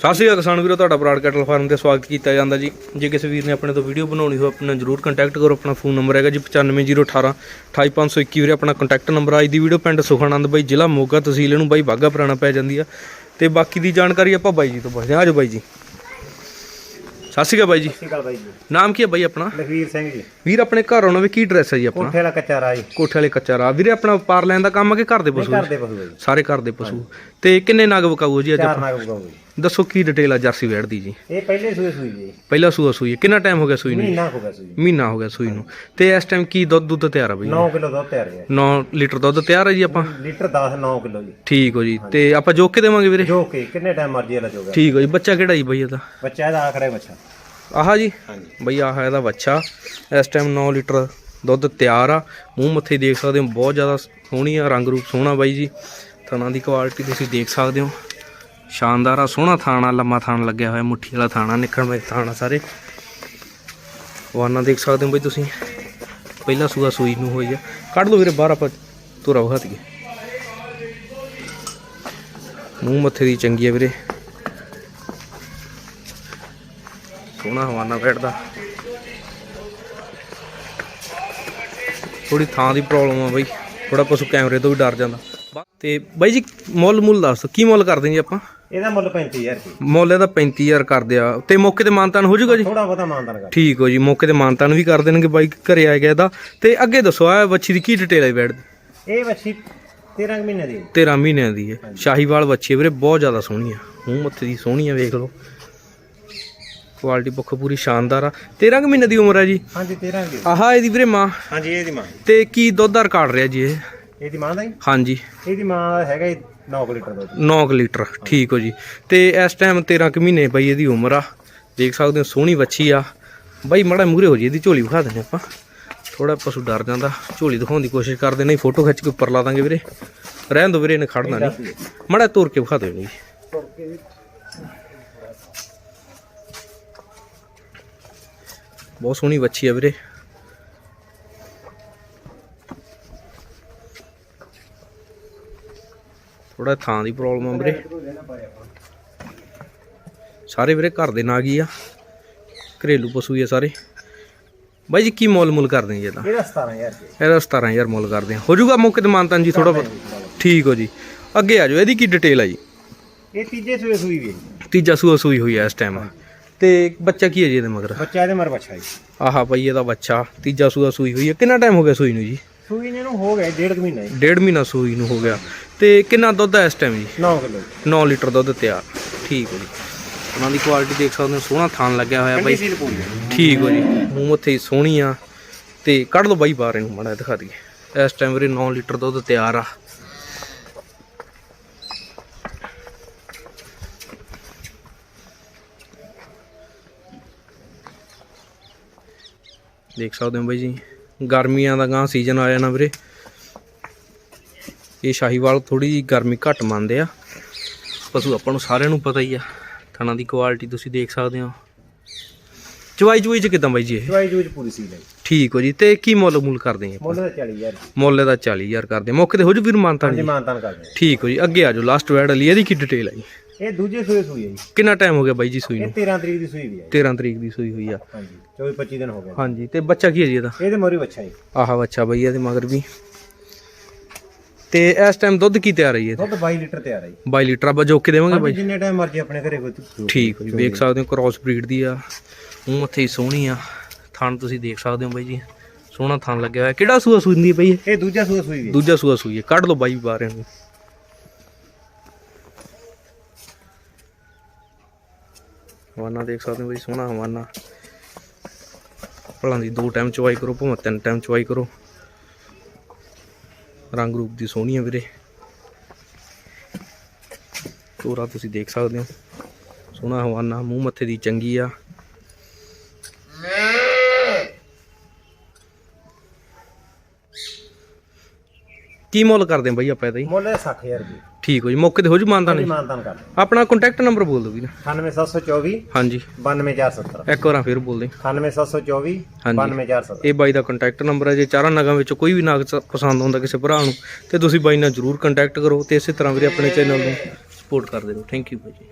ਸਤਿ ਸ਼੍ਰੀ ਅਕਾਲ ਕਿਸਾਨ ਵੀਰੋ ਤੁਹਾਡਾ ਬਰਾਡ ਕੈਟਲ ਫਾਰਮ ਤੇ ਸਵਾਗਤ ਕੀਤਾ ਜਾਂਦਾ ਜੀ। ਜੇ ਕਿਸੇ ਵੀਰ ਨੇ ਆਪਣੇ ਤੋਂ ਵੀਡੀਓ ਬਣਾਉਣੀ ਹੋ ਆਪਣਾ ਜਰੂਰ ਕੰਟੈਕਟ ਕਰੋ ਆਪਣਾ ਫੋਨ ਨੰਬਰ ਹੈਗਾ ਜੀ 95018 28521 ਵੀਰੇ ਆਪਣਾ ਕੰਟੈਕਟ ਨੰਬਰ ਅੱਜ ਦੀ ਵੀਡੀਓ ਪਿੰਡ ਸੁਖਾਨੰਦ ਬਾਈ ਜ਼ਿਲ੍ਹਾ ਮੋਗਾ ਤਹਿਸੀਲ ਨੂੰ ਬਾਈ ਬਾਗਾ ਪੁਰਾਣਾ ਪੈ ਜਾਂਦੀ ਆ। ਤੇ ਬਾਕੀ ਦੀ ਜਾਣਕਾਰੀ ਆਪਾਂ ਬਾਈ ਜੀ ਤੋਂ ਪੁੱਛਦੇ ਹਾਂ। ਆਜੋ ਬਾਈ ਜੀ। ਸਤਿ ਸ਼੍ਰੀ ਅਕਾਲ ਬਾਈ ਜੀ। ਸਤਿ ਸ਼੍ਰੀ ਅਕਾਲ ਬਾਈ ਜੀ। ਨਾਮ ਕੀ ਹੈ ਬਾਈ ਆਪਣਾ? ਲਖਵੀਰ ਸਿੰਘ ਜੀ। ਵੀਰ ਆਪਣੇ ਘਰ ਆਉਣਾ ਵੀ ਕੀ ਡਰੈਸ ਹੈ ਜੀ ਆਪਣਾ? ਕੋਠੇ ਵਾਲਾ ਕੱਚਾ ਰਾਜ ਕੋਠੇ ਵਾਲੇ ਕੱਚਾ ਰਾ ਵੀਰੇ ਆਪਣਾ ਪਾਰ ਲੈਣ ਦਾ ਕੰਮ ਆ ਕਿ ਘਰ ਦੇ ਪਸ਼ੂ ਘਰ ਦੇ ਪਸ਼ੂ ਆ ਜੀ। ਸਾਰੇ ਘਰ ਦੇ ਪਸ਼ੂ। ਤੇ ਕਿੰਨੇ ਨਗ ਵਕਾਊ ਜੀ ਅੱਜ ਚਾਰ? ਨਾਗ ਬਗਾਉ ਜੀ। ਦੱਸੋ ਕੀ ਡਿਟੇਲ ਆ ਜਰਸੀ ਵੈੜ ਦੀ ਜੀ? ਇਹ ਪਹਿਲੇ ਸੂਏ ਸੂਈ ਜੀ। ਪਹਿਲਾ ਸੂਆ ਸੂਈ ਹੈ ਕਿੰਨਾ ਟਾਈਮ ਹੋ ਗਿਆ ਸੂਈ ਨੂੰ? ਮਹੀਨਾ ਹੋ ਗਿਆ ਸੂਈ ਮਹੀਨਾ ਹੋ ਗਿਆ ਸੂਈ ਨੂੰ। ਤੇ ਇਸ ਟਾਈਮ ਕੀ ਦੁੱਧ ਦੁੱਧ ਤਿਆਰ ਆ ਬਈ? 9 ਕਿਲੋ ਦੁੱਧ ਤਿਆਰ ਹੈ। 9 ਲੀਟਰ ਦੁੱਧ ਤਿਆਰ ਹੈ ਜੀ ਆਪਾਂ? ਲੀਟਰ 10 9 ਕਿਲੋ ਜੀ। ਠੀਕ ਹੋ ਜੀ। ਤੇ ਆਪਾਂ ਜੋਕ ਕੇ ਦੇਵਾਂਗੇ ਵੀਰੇ? ਜੋ ਕਿ ਕਿੰਨੇ ਟਾਈਮ ਮਰਜ਼ੀ ਵਾਲਾ ਜੋਗਾ ਠੀਕ ਹੋ ਜੀ। ਬੱਚਾ ਕਿਹੜਾ ਜੀ ਬਈ ਇਹਦਾ? ਬੱਚਾ ਇਹਦਾ ਆਖੜਾ ਬੱਚਾ। ਆਹ ਜੀ? ਹਾਂਜੀ। ਬਈ ਆਹ ਇਹਦਾ ਬੱਚਾ। ਇਸ ਟਾਈਮ 9 ਲੀਟਰ ਦੁੱਧ ਤਿਆਰ ਆ। ਮੂੰਹ ਮੱਥੇ ਦੇਖ ਸਕਦੇ ਹੋ ਬਹੁਤ ਜ਼ਿਆਦਾ ਸੋਹਣੀ ਆ ਰੰਗ ਰੂਪ ਸੋਹਣਾ ਬਾਈ ਜੀ। ਥਣਾ ਦੀ ਕੁਆਲਿਟੀ ਤੁਸੀਂ ਦੇਖ ਸਕਦੇ ਹੋ। ਸ਼ਾਨਦਾਰ ਆ, ਸੋਹਣਾ ਥਾਣਾ, ਲੰਮਾ ਥਾਣ ਲੱਗਿਆ ਹੋਇਆ, ਮੁੱਠੀ ਵਾਲਾ ਥਾਣਾ ਨਿਕਲ ਮੇ ਥਾਣਾ ਸਾਰੇ। ਵਾਨਾ ਦੇਖ ਸਕਦੇ ਹੋ ਬਈ ਤੁਸੀਂ। ਪਹਿਲਾ ਸੂਆ ਸੂਈ ਨੂੰ ਹੋਈ ਆ। ਕੱਢ ਲਓ ਵੀਰੇ, ਬਾਹਰ ਆਪਾਂ ਤੁਰਾ ਵਖਾ ਦਈਏ। ਮੂੰਹ ਮੱਥੇ ਦੀ ਚੰਗੀ ਆ ਵੀਰੇ। ਸੋਹਣਾ ਹਵਾਨਾ ਬੈਠਦਾ। ਥੋੜੀ ਥਾਂ ਦੀ ਪ੍ਰੋਬਲਮ ਆ ਬਈ। ਥੋੜਾ ਪਸ਼ੂ ਕੈਮਰੇ ਤੋਂ ਵੀ ਡਰ ਜਾਂਦਾ। ਤੇ ਬਾਈ ਜੀ ਮੁੱਲ ਮੁੱਲ ਦੱਸ, ਕੀ ਮੁੱਲ ਕਰਦੇ ਜੀ ਆਪਾਂ? ਇਹਦਾ ਮੁੱਲ 35000 ਰੁਪਏ। ਮੁੱਲ ਇਹਦਾ 35000 ਕਰਦੇ ਆ। ਤੇ ਮੌਕੇ ਤੇ ਮਾਨਤਾਨ ਹੋ ਜਾਊਗਾ ਜੀ? ਥੋੜਾ ਬਹੁਤਾ ਮਾਨਦਾਨ ਕਰ ਠੀਕ ਹੋ ਜੀ ਮੌਕੇ ਤੇ ਮਾਨਤਾਨ ਵੀ ਕਰ ਦੇਣਗੇ ਬਾਈ ਘਰੇ ਆ ਗਿਆ ਇਹਦਾ ਤੇ ਅੱਗੇ ਦੱਸੋ ਆ ਬੱਚੀ ਦੀ ਕੀ ਡਿਟੇਲ ਹੈ ਬੈਡ ਇਹ ਬੱਚੀ 13 ਕੁ ਮਹੀਨੇ ਦੀ 13 ਮਹੀਨਿਆਂ ਦੀ ਹੈ। ਸ਼ਾਹੀਵਾਲ ਹੈ ਵੀਰੇ ਬਹੁਤ ਜ਼ਿਆਦਾ ਸੋਹਣੀ ਆ ਮੂੰਹ ਮੱਥੇ ਦੀ ਸੋਹਣੀ ਆ ਵੇਖ ਲਓ। ਕੁਆਲਿਟੀ ਪੱਖੋਂ ਪੂਰੀ ਸ਼ਾਨਦਾਰ ਆ। 13 ਕੁ ਮਹੀਨੇ ਦੀ ਉਮਰ ਹੈ ਜੀ? ਹਾਂਜੀ 13 ਦੀ। ਆਹ ਇਹਦੀ ਵੀਰੇ ਮਾਂ। ਹਾਂਜੀ ਇਹਦੀ ਮਾਂ ਤੇ ਕੀ ਦੁੱਧ ਦਾ ਰਿਕਾਰਡ ਰਿਹਾ ਜੀ ਇਹ? ਇਹਦੀ ਮਾਂ ਦਾ ਜੀ? ਹਾਂਜੀ। ਇਹਦੀ ਮਾਂ ਹੈਗਾ 9 ਲੀਟਰ ਦੁੱਧ। 9 ਲੀਟਰ ਠੀਕ ਹੋ ਜੀ। ਤੇ ਇਸ ਟਾਈਮ 13 ਕੁ ਮਹੀਨੇ ਬਈ ਇਹਦੀ ਉਮਰ ਆ। ਦੇਖ ਸਕਦੇ ਹੋ ਸੋਹਣੀ ਵੱਛੀ ਆ। ਬਾਈ ਮੜਾ ਮੂਰੇ ਹੋ ਜੀ ਇਹਦੀ ਝੋਲੀ ਵਿਖਾ ਦਿੰਦੇ ਆਪਾਂ। ਥੋੜਾ ਪਸ਼ੂ ਡਰ ਜਾਂਦਾ ਝੋਲੀ ਦਿਖਾਉਣ ਦੀ ਕੋਸ਼ਿਸ਼ ਕਰਦੇ ਨਹੀਂ। ਫੋਟੋ ਖਿੱਚ ਕੇ ਉੱਪਰ ਲਾ ਦਾਂਗੇ ਵੀਰੇ। ਰਹਿਣ ਦੋ ਵੀਰੇ ਇਹਨੇ ਖੜਨਾ ਨਹੀਂ ਮੜਾ ਤੋਰ ਕੇ ਵਿਖਾ ਦਿਓ ਜੀ। ਬਹੁਤ ਸੋਹਣੀ ਵੱਛੀ ਆ ਵੀਰੇ। ਥੋੜਾ ਥਾਂ ਦੀ ਪ੍ਰੋਬਲਮ ਆ ਵੀਰੇ। ਸਾਰੇ ਵੀਰੇ ਘਰ ਦੇ ਨਾਗ ਆ। ਘਰੇਲੂ ਪਸ਼ੂ ਹੀ ਆ ਸਾਰੇ। ਬਾਈ ਜੀ ਕੀ ਮੁੱਲ ਮੁੱਲ ਕਰਦੇ ਜੀ ਇਹਦਾ? ਇਹਦਾ 17000 ਰੁਪਏ। ਇਹਦਾ 17000 ਮੁੱਲ ਕਰਦੇ ਆ। ਹੋ ਜਾਊਗਾ ਮੌਕੇ ਤੇ ਮਾਨਤਾਨ ਜੀ ਥੋੜਾ ਠੀਕ ਹੋ ਜੀ। ਅੱਗੇ ਆ ਜਾਓ ਇਹਦੀ ਕੀ ਡਿਟੇਲ ਆ ਜੀ? ਇਹ ਤੀਜੇ ਸੂਏ ਸੂਈ ਵੀ। ਤੀਜਾ ਸੂਆ ਸੂਈ ਹੋਈ ਆ ਇਸ ਟਾਈਮ ਤੇ ਬੱਚਾ ਕੀ ਹੈ ਜੀ ਇਹਦੇ ਮਗਰ? ਬੱਚਾ ਇਹਦੇ ਮਰ ਬੱਚਾ ਜੀ। ਆਹਾ ਭਾਈ ਇਹਦਾ ਬੱਚਾ। ਤੀਜਾ ਸੂਆ ਸੂਈ ਹੋਈ ਹੈ ਕਿੰਨਾ ਟਾਈਮ ਹੋ ਗਿਆ ਸੂਈ ਨੂੰ ਜੀ? ਸੂਈ ਨੇ ਨੂੰ ਹੋ ਗਿਆ ਡੇਢ ਕੁ ਮਹੀਨਾ ਜੀ। ਡੇਢ ਮਹੀਨਾ ਸੂਈ ਨੂੰ ਹੋ ਗਿਆ। ਤੇ ਕਿੰਨਾ ਦੁੱਧ ਹੈ ਇਸ ਟਾਈਮ ਜੀ? 9 ਕਿਲੋ। 9 ਲੀਟਰ ਦੁੱਧ ਤਿਆਰ ਠੀਕ ਹੋ ਜੀ। ਉਹਨਾਂ ਦੀ ਕੁਆਲਿਟੀ ਦੇਖ ਸਕਦੇ ਹੋ ਸੋਹਣਾ ਥਾਨ ਲੱਗਿਆ ਹੋਇਆ ਬਾਈ। ਠੀਕ ਹੋ ਜੀ। ਮੂੰਹ ਮੱਥੇ ਸੋਹਣੀ ਆ। ਤੇ ਕੱਢ ਲਓ ਬਾਈ ਬਾਹਰ ਇਹਨੂੰ ਮਾੜਾ ਦਿਖਾ ਦਈਏ। ਇਸ ਟਾਈਮ ਵੀਰੇ 9 ਲੀਟਰ ਦੁੱਧ ਤਿਆਰ ਆ। ਦੇਖ ਸਕਦੇ ਹੋ ਬਾਈ ਜੀ ਗਰਮੀਆਂ ਦਾ ਗਾਂ ਸੀਜ਼ਨ ਆ ਜਾਣਾ ਵੀਰੇ। ਇਹ ਸ਼ਾਹੀਵਾਲ ਥੋੜੀ ਜੀ ਗਰਮੀ ਘੱਟ ਮੰਨਦੇ ਆ। ਪਸ਼ੂ ਆਪਾਂ ਨੂੰ ਸਾਰਿਆਂ ਨੂੰ ਪਤਾ ਹੀ ਆ। ਥਣਾ ਦੀ ਕੁਆਲਿਟੀ ਤੁਸੀਂ ਦੇਖ ਸਕਦੇ ਹੋ। ਚਵਾਈ ਚੁਈ ਚ ਕਿਦਾਂ ਬਾਈ ਜੀ ਇਹ? ਦਵਾਈ ਜੂਜ ਪੂਰੀ ਸੀਲ ਹੈ। ਜੀ। ਠੀਕ ਹੋ ਜੀ। ਤੇ ਕੀ ਮੁੱਲ ਮੁੱਲ ਕਰਦੇ ਆ ਮੁੱਲ ਦਾ 40000 ਮੁੱਲ ਦਾ 40000 ਕਰਦੇ ਆ। ਮੌਕੇ ਤੇ ਹੋ ਜੂ ਵੀਰ ਮਾਨਤਾ ਹਾਂਜੀ ਜੀ? ਮਾਨਤਾਨ ਕਰਦੇ। ਠੀਕ ਹੋ ਜੀ। ਅੱਗੇ ਆ ਜਾਓ। ਲਾਸਟ ਵੈਡ ਲਈ ਇਹਦੀ ਕੀ ਡਿਟੇਲ ਹੈ ਜੀ? ਇਹ ਦੂਜੇ ਸੂਏ ਸੂਈ ਹੈ ਜੀ। ਕਿੰਨਾ ਟਾਈਮ ਹੋ ਗਿਆ ਬਾਈ ਜੀ ਸੂਈ ਇਹ ਨੂੰ? 13 ਤਰੀਕ ਦੀ ਸੂਈ ਵੀ ਹੈ ਜੀ। 13 ਤਰੀਕ ਦੀ ਸੂਈ ਹੋਈ ਆ। ਹਾਂਜੀ 24 25 ਦਿਨ ਹੋ ਗਏ। ਹਾਂਜੀ। ਤੇ ਬੱਚਾ ਕੀ ਹੈ ਜੀ ਇਹਦਾ? ਇਹਦੇ ਮੋਰੀ ਬੱਚਾ ਜੀ ਆਹਾ ਬੱਚਾ ਬਈ ਇਹਦੇ ਮਗਰ ਵੀ। ਤੇ ਇਸ ਟਾਈਮ ਦੁੱਧ ਕੀ ਤਿਆਰ ਹੈ ਦੁੱਧ 22 ਲੀਟਰ ਤਿਆਰ ਹੈ ਜੀ। 22 ਲੀਟਰ ਆਪਾਂ ਜੋਕ ਕੇ ਦੇਵਾਂਗੇ ਬਾਈ। ਜਿੰਨੇ ਟਾਈਮ ਮਰਜ਼ੀ ਆਪਣੇ ਘਰੇ ਕੋਈ ਠੀਕ ਹੋ ਜੀ ਵੇਖ ਸਕਦੇ ਹੋ ਕ੍ਰਾਸ ਬਰੀਡ ਦੀ ਆ। ਮੂੰਹ ਮੱਥੇ ਹੀ ਸੋਹਣੀ ਆ। ਥਣ ਤੁਸੀਂ ਦੇਖ ਸਕਦੇ ਹੋ ਬਾਈ ਜੀ। ਸੋਹਣਾ ਥਣ ਲੱਗਿਆ ਹੋਇਆ। ਕਿਹੜਾ ਸੂਆ ਸੂੰਦੀ ਪਈ ਹੈ? ਇਹ ਦੂਜਾ ਸੂਆ ਸੂਈ ਹੈ। ਦੂਜਾ ਸੂਆ ਸੂਈ ਹੈ। ਕੱਢ ਲਓ ਬਾਈ ਬਾਹਰ ਇਹਨੂੰ ਹਵਾਨਾ ਦੇਖ ਸਕਦੇ ਹੋ ਬਾਈ ਸੋਹਣਾ ਹਵਾਨਾ। ਭਲਾਂ ਦੀ ਦੋ ਟਾਈਮ ਚਵਾਈ ਕਰੋ ਭਾਵੇਂ ਤਿੰਨ ਟਾਈਮ ਚਵਾਈ ਕਰੋ। ਰੰਗ ਰੂਪ ਦੀ ਸੋਹਣੀ ਹੈ ਵੀਰੇ। ਤੋਰਾ ਤੁਸੀਂ ਦੇਖ ਸਕਦੇ ਹੋ। ਸੋਹਣਾ ਹਵਾਨਾ, ਮੂੰਹ ਮੱਥੇ ਦੀ ਚੰਗੀ ਆ। ਕੀ ਮੁੱਲ ਕਰਦੇ ਆ ਬਾਈ ਆਪਾਂ ਇਹਦਾ ਜੀ? ਮੁੱਲ ਹੈ 60000 ਰੁਪਏ। ਠੀਕ ਹੋ ਜੀ ਮੌਕੇ ਤੇ ਹੋ ਜੂ ਮਾਨਤਾ ਨਹੀਂ ਮਾਨਤਾਨ ਕਰ ਆਪਣਾ ਕੰਟੈਕਟ ਨੰਬਰ ਬੋਲ ਦਿਓ ਵੀਰ। 98724 ਹਾਂਜੀ। 92470 ਇੱਕ ਵਾਰਾਂ ਫਿਰ ਬੋਲ ਦੇ 98724 ਹਾਂਜੀ। 92470 ਇਹ ਬਾਈ ਦਾ ਕੰਟੈਕਟ ਨੰਬਰ ਹੈ ਜੇ ਚਾਰਾਂ ਨਗਾਂ ਵਿੱਚੋਂ ਕੋਈ ਵੀ ਨਗ ਪਸੰਦ ਆਉਂਦਾ ਕਿਸੇ ਭਰਾ ਨੂੰ ਤੇ ਤੁਸੀਂ ਬਾਈ ਨਾਲ ਜਰੂਰ ਕੰਟੈਕਟ ਕਰੋ ਤੇ ਇਸੇ ਤਰ੍ਹਾਂ ਵੀਰੇ ਆਪਣੇ ਚੈਨਲ ਨੂੰ ਸਪੋਰਟ ਕਰਦੇ ਰਹੋ। ਥੈਂਕ ਯੂ ਬਾਈ ਜੀ।